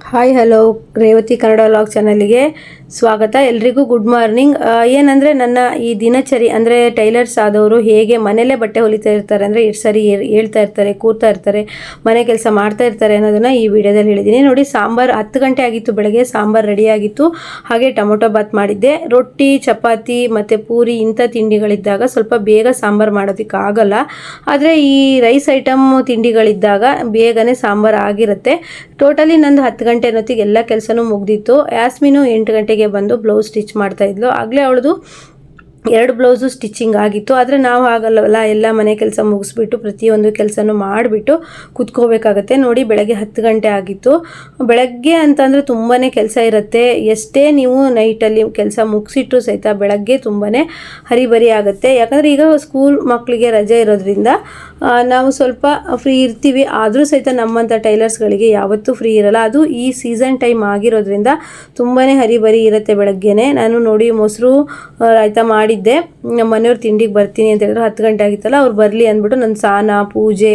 Hi hello Revathi Kannada vlog ಚಾನಲ್ಗೆ ಸ್ವಾಗತ ಎಲ್ರಿಗೂ ಗುಡ್ ಮಾರ್ನಿಂಗ್. ಏನಂದರೆ ನನ್ನ ಈ ದಿನಚರಿ ಅಂದರೆ ಟೈಲರ್ಸ್ ಆದವರು ಹೇಗೆ ಮನೆಯಲ್ಲೇ ಬಟ್ಟೆ ಹೊಲಿತಾ ಇರ್ತಾರೆ ಅಂದರೆ ಎಷ್ಟು ಸರಿ ಹೇಳ್ತಾ ಇರ್ತಾರೆ, ಕೂರ್ತಾ ಇರ್ತಾರೆ, ಮನೆ ಕೆಲಸ ಮಾಡ್ತಾ ಇರ್ತಾರೆ ಅನ್ನೋದನ್ನು ಈ ವಿಡಿಯೋದಲ್ಲಿ ಹೇಳಿದ್ದೀನಿ. ನೋಡಿ, ಸಾಂಬಾರು ಹತ್ತು ಗಂಟೆ ಆಗಿತ್ತು, ಬೆಳಗ್ಗೆ ಸಾಂಬಾರು ರೆಡಿ ಆಗಿತ್ತು. ಹಾಗೆ ಟೊಮೊಟೊ ಬಾತ್ ಮಾಡಿದ್ದೆ. ರೊಟ್ಟಿ, ಚಪಾತಿ ಮತ್ತು ಪೂರಿ ಇಂಥ ತಿಂಡಿಗಳಿದ್ದಾಗ ಸ್ವಲ್ಪ ಬೇಗ ಸಾಂಬಾರು ಮಾಡೋದಕ್ಕೆ ಆಗಲ್ಲ. ಆದರೆ ಈ ರೈಸ್ ಐಟಮ್ ತಿಂಡಿಗಳಿದ್ದಾಗ ಬೇಗನೆ ಸಾಂಬಾರು ಆಗಿರುತ್ತೆ. ಟೋಟಲಿ ನಂದು ಹತ್ತು ಗಂಟೆ ಅನ್ನೊತ್ತಿಗೆ ಎಲ್ಲ ಕೆಲಸನೂ ಮುಗ್ದಿತ್ತು. ಯಾಸ್ಮಿನು ಎಂಟು ಗಂಟೆಗೆ ಬಂದು ಬ್ಲೌಸ್ ಸ್ಟಿಚ್ ಮಾಡ್ತಾ ಇದ್ಲು. ಆಗಲೇ ಅವಳದು ಎರಡು ಬ್ಲೌಸು ಸ್ಟಿಚಿಂಗ್ ಆಗಿತ್ತು. ಆದರೆ ನಾವು ಆಗಲ್ಲವಲ್ಲ ಎಲ್ಲ ಮನೆ ಕೆಲಸ ಮುಗಿಸ್ಬಿಟ್ಟು ಪ್ರತಿಯೊಂದು ಕೆಲಸನೂ ಮಾಡಿಬಿಟ್ಟು ಕುತ್ಕೋಬೇಕಾಗತ್ತೆ. ನೋಡಿ, ಬೆಳಗ್ಗೆ ಹತ್ತು ಗಂಟೆ ಆಗಿತ್ತು. ಬೆಳಗ್ಗೆ ಅಂತಂದರೆ ತುಂಬಾ ಕೆಲಸ ಇರುತ್ತೆ. ಎಷ್ಟೇ ನೀವು ನೈಟಲ್ಲಿ ಕೆಲಸ ಮುಗಿಸಿಟ್ಟು ಸಹಿತ ಬೆಳಗ್ಗೆ ತುಂಬಾ ಹರಿಬರಿ ಆಗುತ್ತೆ. ಯಾಕಂದರೆ ಈಗ ಸ್ಕೂಲ್ ಮಕ್ಕಳಿಗೆ ರಜೆ ಇರೋದ್ರಿಂದ ನಾವು ಸ್ವಲ್ಪ ಫ್ರೀ ಇರ್ತೀವಿ. ಆದರೂ ಸಹಿತ ನಮ್ಮಂಥ ಟೈಲರ್ಸ್ಗಳಿಗೆ ಯಾವತ್ತೂ ಫ್ರೀ ಇರಲ್ಲ. ಅದು ಈ ಸೀಸನ್ ಟೈಮ್ ಆಗಿರೋದ್ರಿಂದ ತುಂಬಾ ಹರಿಬರಿ ಇರುತ್ತೆ ಬೆಳಗ್ಗೆನೇ. ನಾನು ನೋಡಿ ಮೊಸರು ರಾಯ್ತ ರಾಯ್ತ ಮಾಡಿದ್ದೆ. ನಮ್ಮ ಮನೆಯವ್ರು ತಿಂಡಿಗೆ ಬರ್ತೀನಿ ಅಂತ ಹೇಳಿದ್ರು. ಹತ್ತು ಗಂಟೆ ಆಗಿತ್ತಲ್ಲ, ಅವ್ರು ಬರಲಿ ಅಂದ್ಬಿಟ್ಟು ನನ್ನ ಸ್ನಾನ, ಪೂಜೆ,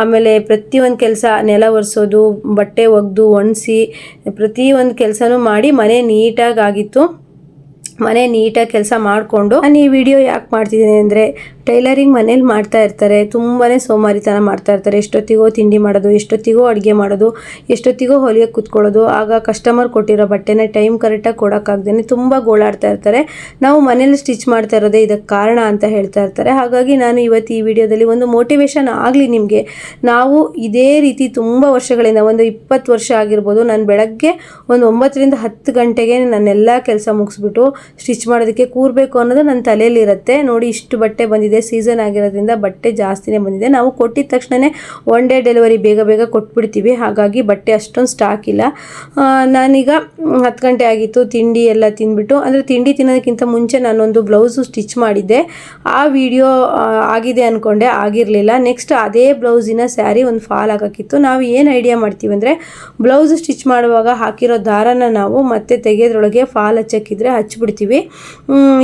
ಆಮೇಲೆ ಪ್ರತಿಯೊಂದು ಕೆಲಸ ನೆಲ ಒರೆಸೋದು, ಬಟ್ಟೆ ಒಗೆದು, ಒಣಸಿ, ಪ್ರತಿಯೊಂದು ಕೆಲಸನೂ ಮಾಡಿ ಮನೆ ನೀಟಾಗಿ ಆಗಿತ್ತು. ಮನೆ ನೀಟಾಗಿ ಕೆಲಸ ಮಾಡಿಕೊಂಡು ನಾನು ಈ ವಿಡಿಯೋ ಯಾಕೆ ಮಾಡ್ತಿದ್ದೀನಿ ಅಂದರೆ ಟೈಲರಿಂಗ್ ಮನೇಲಿ ಮಾಡ್ತಾ ಇರ್ತಾರೆ ತುಂಬಾ ಸೋಮಾರಿತನ ಮಾಡ್ತಾ ಇರ್ತಾರೆ. ಎಷ್ಟೊತ್ತಿಗೋ ತಿಂಡಿ ಮಾಡೋದು, ಎಷ್ಟೊತ್ತಿಗೋ ಅಡುಗೆ ಮಾಡೋದು, ಎಷ್ಟೊತ್ತಿಗೋ ಹೊಲಿಗೆ ಕೂತ್ಕೊಳ್ಳೋದು, ಆಗ ಕಸ್ಟಮರ್ ಕೊಟ್ಟಿರೋ ಬಟ್ಟೆನ ಟೈಮ್ ಕರೆಕ್ಟಾಗಿ ಕೊಡೋಕ್ಕಾಗ್ದೇ ತುಂಬ ಗೋಳಾಡ್ತಾ ಇರ್ತಾರೆ. ನಾವು ಮನೇಲಿ ಸ್ಟಿಚ್ ಮಾಡ್ತಾ ಇರೋದೇ ಇದಕ್ಕೆ ಕಾರಣ ಅಂತ ಹೇಳ್ತಾ ಇರ್ತಾರೆ. ಹಾಗಾಗಿ ನಾನು ಇವತ್ತು ಈ ವಿಡಿಯೋದಲ್ಲಿ ಒಂದು ಮೋಟಿವೇಶನ್ ಆಗಲಿ ನಿಮಗೆ. ನಾವು ಇದೇ ರೀತಿ ತುಂಬ ವರ್ಷಗಳಿಂದ, ಒಂದು ಇಪ್ಪತ್ತು ವರ್ಷ ಆಗಿರ್ಬೋದು, ನಾನು ಬೆಳಗ್ಗೆ ಒಂದು ಒಂಬತ್ತರಿಂದ ಹತ್ತು ಗಂಟೆಗೆ ನನ್ನೆಲ್ಲ ಕೆಲಸ ಮುಗಿಸ್ಬಿಟ್ಟು ಸ್ಟಿಚ್ ಮಾಡೋದಕ್ಕೆ ಕೂರಬೇಕು ಅನ್ನೋದು ನನ್ನ ತಲೆಯಲ್ಲಿರುತ್ತೆ. ನೋಡಿ, ಇಷ್ಟು ಬಟ್ಟೆ ಬಂದಿದೆ. ಸೀಸನ್ ಆಗಿರೋದ್ರಿಂದ ಬಟ್ಟೆ ಜಾಸ್ತಿನೇ ಬಂದಿದೆ. ನಾವು ಕೊಟ್ಟಿದ ತಕ್ಷಣವೇ ಒನ್ ಡೇ ಡೆಲಿವರಿ ಬೇಗ ಬೇಗ ಕೊಟ್ಬಿಡ್ತೀವಿ. ಹಾಗಾಗಿ ಬಟ್ಟೆ ಅಷ್ಟೊಂದು ಸ್ಟಾಕ್ ಇಲ್ಲ. ನಾನೀಗ ಹತ್ತು ಗಂಟೆ ಆಗಿತ್ತು, ತಿಂಡಿ ಎಲ್ಲ ತಿಂದ್ಬಿಟ್ಟು. ಅಂದರೆ ತಿಂಡಿ ತಿನ್ನೋದಕ್ಕಿಂತ ಮುಂಚೆ ನಾನೊಂದು ಬ್ಲೌಸು ಸ್ಟಿಚ್ ಮಾಡಿದ್ದೆ. ಆ ವಿಡಿಯೋ ಆಗಿದೆ ಅಂದ್ಕೊಂಡೆ ಆಗಿರಲಿಲ್ಲ. ನೆಕ್ಸ್ಟ್ ಅದೇ ಬ್ಲೌಸಿನ ಸ್ಯಾರಿ ಒಂದು ಫಾಲ್ ಹಾಕೋಕ್ಕಿತ್ತು ನಾವು ಏನು ಐಡಿಯಾ ಮಾಡ್ತೀವಿ ಅಂದರೆ, ಬ್ಲೌಸ್ ಸ್ಟಿಚ್ ಮಾಡುವಾಗ ಹಾಕಿರೋ ದಾರನ ನಾವು ಮತ್ತೆ ತೆಗೆಯೋದ್ರೊಳಗೆ ಫಾಲ್ ಹಚ್ಚಕ್ಕಿದ್ರೆ ಹಚ್ಚಿಬಿಡ್ತೀವಿ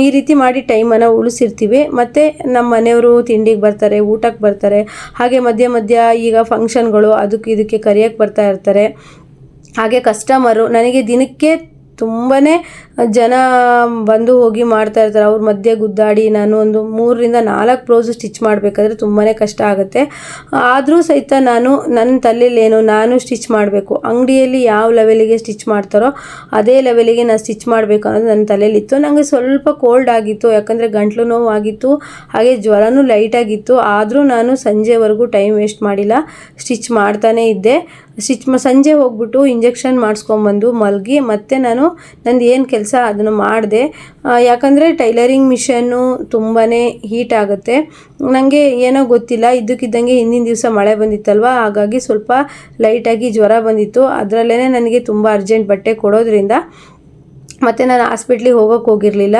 ಈ ರೀತಿ ಮಾಡಿ ಟೈಮನ್ನು ಉಳಿಸಿರ್ತೀವಿ. ಮತ್ತು ನಮ್ಮ ಮನೆಯವರು ತಿಂಡಿಗೆ ಬರ್ತಾರೆ, ಊಟಕ್ಕೆ ಬರ್ತಾರೆ. ಹಾಗೆ ಮಧ್ಯ ಮಧ್ಯ ಈಗ ಫಂಕ್ಷನ್ಗಳು ಅದಕ್ಕೆ, ಇದಕ್ಕೆ ಕರಿಯೋಕ್ಕೆ ಬರ್ತಾ ಇರ್ತಾರೆ. ಹಾಗೆ ಕಸ್ಟಮರು ನನಗೆ ದಿನಕ್ಕೆ ತುಂಬಾ ಜನ ಬಂದು ಹೋಗಿ ಮಾಡ್ತಾ ಇರ್ತಾರೆ. ಅವ್ರ ಮಧ್ಯೆ ಗುದ್ದಾಡಿ ನಾನು ಒಂದು ಮೂರರಿಂದ ನಾಲ್ಕು ಬ್ಲೌಸು ಸ್ಟಿಚ್ ಮಾಡಬೇಕಾದ್ರೆ ತುಂಬಾ ಕಷ್ಟ ಆಗುತ್ತೆ. ಆದರೂ ಸಹಿತ ನಾನು ನನ್ನ ತಲೆಯಲ್ಲೇನು ನಾನು ಸ್ಟಿಚ್ ಮಾಡಬೇಕು. ಅಂಗಡಿಯಲ್ಲಿ ಯಾವ ಲೆವೆಲಿಗೆ ಸ್ಟಿಚ್ ಮಾಡ್ತಾರೋ ಅದೇ ಲೆವೆಲಿಗೆ ನಾನು ಸ್ಟಿಚ್ ಮಾಡಬೇಕು ಅನ್ನೋದು ನನ್ನ ತಲೆಯಲ್ಲಿತ್ತು ನನಗೆ ಸ್ವಲ್ಪ ಕೋಲ್ಡ್ ಆಗಿತ್ತು. ಯಾಕಂದರೆ ಗಂಟ್ಲು ನೋವು ಆಗಿತ್ತು ಹಾಗೆ ಜ್ವರನೂ ಲೈಟಾಗಿತ್ತು ಆದರೂ ನಾನು ಸಂಜೆವರೆಗೂ ಟೈಮ್ ವೇಸ್ಟ್ ಮಾಡಿಲ್ಲ. ಸ್ಟಿಚ್ ಮಾಡ್ತಾನೇ ಇದ್ದೆ. ಸ್ಟಿಚ್ ಸಂಜೆ ಹೋಗ್ಬಿಟ್ಟು ಇಂಜೆಕ್ಷನ್ ಮಾಡಿಸ್ಕೊಂಬಂದು ಮಲಗಿ ಮತ್ತೆ ನಾನು ನಂದು ಏನು ಕೆಲಸ ಅದನ್ನು ಮಾಡಿದೆ. ಯಾಕಂದರೆ ಟೈಲರಿಂಗ್ ಮಿಷನ್ನು ತುಂಬಾ ಹೀಟ್ ಆಗುತ್ತೆ. ನನಗೆ ಏನೋ ಗೊತ್ತಿಲ್ಲ, ಇದ್ದಕ್ಕಿದ್ದಂಗೆ ಹಿಂದಿನ ದಿವಸ ಮಳೆ ಬಂದಿತ್ತಲ್ವ? ಹಾಗಾಗಿ ಸ್ವಲ್ಪ ಲೈಟಾಗಿ ಜ್ವರ ಬಂದಿತ್ತು. ಅದರಲ್ಲೇ ನನಗೆ ತುಂಬ ಅರ್ಜೆಂಟ್ ಬಟ್ಟೆ ಕೊಡೋದ್ರಿಂದ ಮತ್ತು ನಾನು ಹಾಸ್ಪಿಟ್ಲಿಗೆ ಹೋಗೋಕ್ಕೆ ಹೋಗಿರಲಿಲ್ಲ.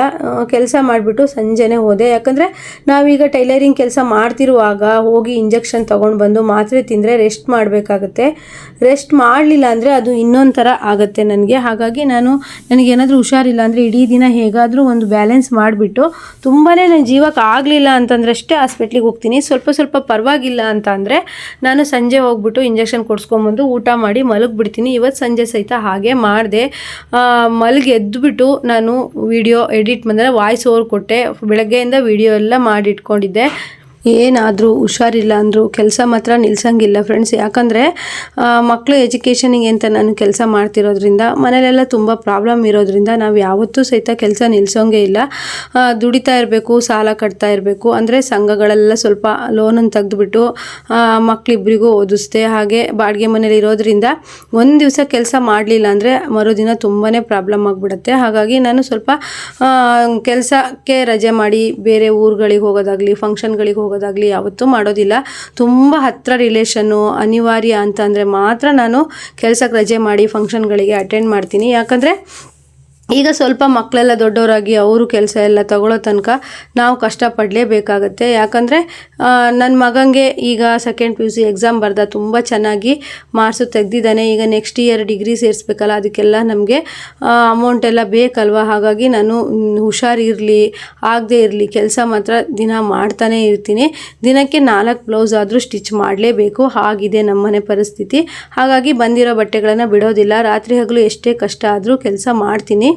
ಕೆಲಸ ಮಾಡಿಬಿಟ್ಟು ಸಂಜೆನೇ ಹೋದೆ. ಯಾಕಂದರೆ ನಾವೀಗ ಟೈಲರಿಂಗ್ ಕೆಲಸ ಮಾಡ್ತಿರುವಾಗ ಹೋಗಿ ಇಂಜೆಕ್ಷನ್ ತೊಗೊಂಡು ಬಂದು ಮಾತ್ರೆ ತಿಂದರೆ ರೆಸ್ಟ್ ಮಾಡಬೇಕಾಗತ್ತೆ. ರೆಸ್ಟ್ ಮಾಡಲಿಲ್ಲ ಅಂದರೆ ಅದು ಇನ್ನೊಂದು ಥರ ಆಗುತ್ತೆ ನನಗೆ. ಹಾಗಾಗಿ ನಾನು ನನಗೇನಾದರೂ ಹುಷಾರಿಲ್ಲ ಅಂದರೆ ಇಡೀ ದಿನ ಹೇಗಾದರೂ ಒಂದು ಬ್ಯಾಲೆನ್ಸ್ ಮಾಡಿಬಿಟ್ಟು ತುಂಬಾ ನನ್ನ ಜೀವಕ್ಕೆ ಆಗಲಿಲ್ಲ ಅಂತಂದ್ರೆ ಅಷ್ಟೇ ಹಾಸ್ಪಿಟ್ಲಿಗೆ ಹೋಗ್ತೀನಿ. ಸ್ವಲ್ಪ ಸ್ವಲ್ಪ ಪರವಾಗಿಲ್ಲ ಅಂತ ಅಂದರೆ ನಾನು ಸಂಜೆ ಹೋಗ್ಬಿಟ್ಟು ಇಂಜೆಕ್ಷನ್ ಕೊಡಿಸ್ಕೊಂಬಂದು ಊಟ ಮಾಡಿ ಮಲಗಿಬಿಡ್ತೀನಿ. ಇವತ್ತು ಸಂಜೆ ಸಹಿತ ಹಾಗೆ ಮಾಡಿದೆ. ಮಲಗಿ ಎದ್ದುಬಿಟ್ಟು ನಾನು ವಿಡಿಯೋ ಎಡಿಟ್ ಬಂದರೆ ವಾಯ್ಸ್ ಓವರ್ ಕೊಟ್ಟೆ. ಬೆಳಗ್ಗೆಯಿಂದ ವಿಡಿಯೋ ಎಲ್ಲ ಮಾಡಿಟ್ಕೊಂಡಿದ್ದೆ. ಏನಾದರೂ ಹುಷಾರಿಲ್ಲ ಅಂದರೂ ಕೆಲಸ ಮಾತ್ರ ನಿಲ್ಸಂಗಿಲ್ಲ ಫ್ರೆಂಡ್ಸ್ ಯಾಕಂದರೆ ಮಕ್ಕಳು ಎಜುಕೇಷನಿಗೆ ಅಂತ ನಾನು ಕೆಲಸ ಮಾಡ್ತಿರೋದ್ರಿಂದ ಮನೇಲೆಲ್ಲ ತುಂಬ ಪ್ರಾಬ್ಲಮ್ ಇರೋದ್ರಿಂದ ನಾವು ಯಾವತ್ತೂ ಸಹಿತ ಕೆಲಸ ನಿಲ್ಸೋಂಗೆ ಇಲ್ಲ. ದುಡಿತಾ ಇರಬೇಕು, ಸಾಲ ಕಟ್ತಾ ಇರಬೇಕು. ಅಂದರೆ ಸಂಘಗಳೆಲ್ಲ ಸ್ವಲ್ಪ ಲೋನನ್ನು ತೆಗೆದುಬಿಟ್ಟು ಮಕ್ಕಳಿಬ್ಬರಿಗೂ ಓದಿಸ್ದೆ. ಹಾಗೆ ಬಾಡಿಗೆ ಮನೇಲಿ ಇರೋದ್ರಿಂದ ಒಂದು ದಿವಸ ಕೆಲಸ ಮಾಡಲಿಲ್ಲ ಅಂದರೆ ಮರುದಿನ ತುಂಬಾ ಪ್ರಾಬ್ಲಮ್ ಆಗಿಬಿಡುತ್ತೆ. ಹಾಗಾಗಿ ನಾನು ಸ್ವಲ್ಪ ಕೆಲಸಕ್ಕೆ ರಜೆ ಮಾಡಿ ಬೇರೆ ಊರುಗಳಿಗೆ ಹೋಗೋದಾಗಲಿ ಫಂಕ್ಷನ್ಗಳಿಗೆ ಹೋಗೋದಾಗಲಿ ಯಾವತ್ತೂ ಮಾಡೋದಿಲ್ಲ. ತುಂಬ ಹತ್ತಿರ ರಿಲೇಷನ್ನು ಅನಿವಾರ್ಯ ಅಂತ ಅಂದರೆ ಮಾತ್ರ ನಾನು ಕೆಲಸಕ್ಕೆ ರಜೆ ಮಾಡಿ ಫಂಕ್ಷನ್ಗಳಿಗೆ ಅಟೆಂಡ್ ಮಾಡ್ತೀನಿ. ಯಾಕಂದರೆ ಈಗ ಸ್ವಲ್ಪ ಮಕ್ಕಳೆಲ್ಲ ದೊಡ್ಡವರಾಗಿ ಅವರು ಕೆಲಸ ಎಲ್ಲ ತಗೊಳ್ಳೋ ತನಕ ನಾವು ಕಷ್ಟಪಡಲೇಬೇಕಾಗತ್ತೆ. ಯಾಕಂದರೆ ನನ್ನ ಮಗನಿಗೆ ಈಗ second P U C exam ಬರ್ದ ತುಂಬ ಚೆನ್ನಾಗಿ ಮಾರ್ಕ್ಸು ತೆಗ್ದಿದ್ದಾನೆ. ಈಗ ನೆಕ್ಸ್ಟ್ ಇಯರ್ ಡಿಗ್ರಿ ಸೇರಿಸ್ಬೇಕಲ್ಲ, ಅದಕ್ಕೆಲ್ಲ ನಮಗೆ ಅಮೌಂಟ್ ಎಲ್ಲ ಬೇಕಲ್ವ? ಹಾಗಾಗಿ ನಾನು ಹುಷಾರಿರಲಿ ಆಗದೆ ಇರಲಿ, ಕೆಲಸ ಮಾತ್ರ ದಿನ ಮಾಡ್ತಾನೆ ಇರ್ತೀನಿ. ದಿನಕ್ಕೆ ನಾಲ್ಕು ಬ್ಲೌಸ್ ಆದರೂ ಸ್ಟಿಚ್ ಮಾಡಲೇಬೇಕು. ಹಾಗಿದೆ ನಮ್ಮನೆ ಪರಿಸ್ಥಿತಿ. ಹಾಗಾಗಿ ಬಂದಿರೋ ಬಟ್ಟೆಗಳನ್ನು ಬಿಡೋದಿಲ್ಲ. ರಾತ್ರಿ ಹಗಲು ಎಷ್ಟೇ ಕಷ್ಟ ಆದರೂ ಕೆಲಸ ಮಾಡ್ತೀನಿ.